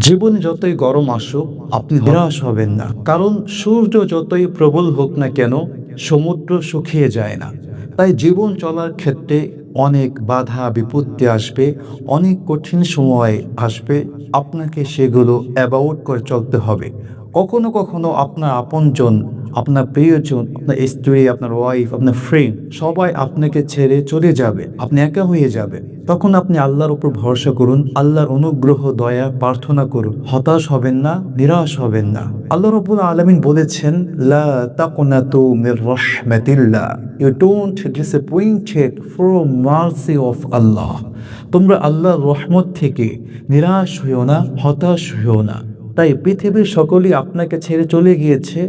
জীবন যতই গরম আসুক, আপনি নিরাশ হবেন না। কারণ সূর্য যতই প্রবল হোক না কেন, সমুদ্র শুকিয়ে যায় না। তাই জীবন চলার ক্ষেত্রে অনেক বাধা, বিপত্তি আসবে, অনেক কঠিন সময় আসবে। আপনাকে সেগুলো অ্যাবাউট করে চলতে হবে। কখনো কখনো আপনার আপনজন আপনার প্রিয়জন, আপনার স্ত্রী, আপনার ওয়াইফ আপনার ফ্রেন্ড সবাই আপনাকে ছেড়ে চলে যাবে, আপনি একা হয়ে যাবেন। তখন আপনি আল্লাহর উপর ভরসা করুন, আল্লাহর অনুগ্রহ, দয়া প্রার্থনা করুন। হতাশ হবেন না, নিরাশ হবেন না। আল্লাহ রবুল আলমিন বলেছেন, লা ইউ মার্সি অফ আল্লাহ তোমরা আল্লাহর রহমত থেকে নিরাশ হইও না, হতাশ হইও না। তাই পৃথিবীর সকলেই আপনাকে ছেড়ে চলে গিয়েছে।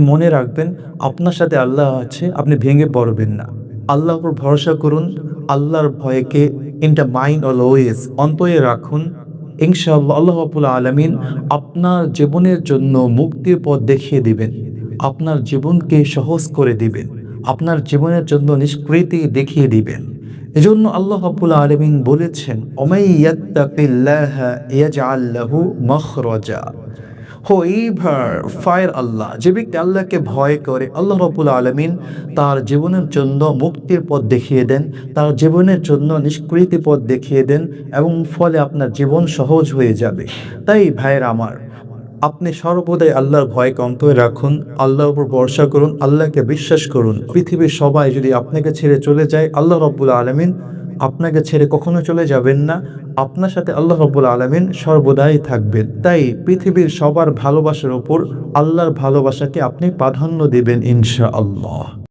মনে রাখবেন, আপনার সাথে আল্লাহ আছে, আপনি ভেঙে পড়বেন না। আল্লাহর উপর ভরসা করুন, আল্লাহর ভয়কে ইন দ্য মাইন্ড অলওয়েজ অন্তরে রাখুন। ইনশাআল্লাহ আল্লাহ রাব্বুল আলামিন আপনার জীবনের জন্য মুক্তির পথ দেখিয়ে দিবেন। আপনার জীবনকে সহজ করে দিবেন। আপনার জীবনের জন্য নিষ্কৃতি দেখিয়ে দিবেন। এজন্য আল্লাহ রাব্বুল আলমিন বলেছেন ফায়ার আল্লাহ, যে ব্যক্তি আল্লাহকে ভয় করে, আল্লাহ রবুল আলমিন তার জীবনের জন্য মুক্তির পথ দেখিয়ে দেন, তার জীবনের জন্য নিষ্কৃতি পথ দেখিয়ে দেন এবং ফলে আপনার জীবন সহজ হয়ে যাবে। তাই ভাইয়ের আমার আপনি সর্বদাই আল্লাহর ভয়কে অন্তরে রাখুন, আল্লাহর উপর ভরসা করুন, আল্লাহকে বিশ্বাস করুন। পৃথিবীর সবাই যদি আপনাকে ছেড়ে চলে যায়, আল্লাহ রব্বুল আলমিন আপনাকে ছেড়ে কখনো চলে যাবেন না। আপনার সাথে আল্লাহ রব্বুল আলমিন সর্বদাই থাকবেন। তাই পৃথিবীর সবার ভালোবাসার ওপর আল্লাহর ভালোবাসাকে আপনি প্রাধান্য দেবেন ইনশা আল্লাহ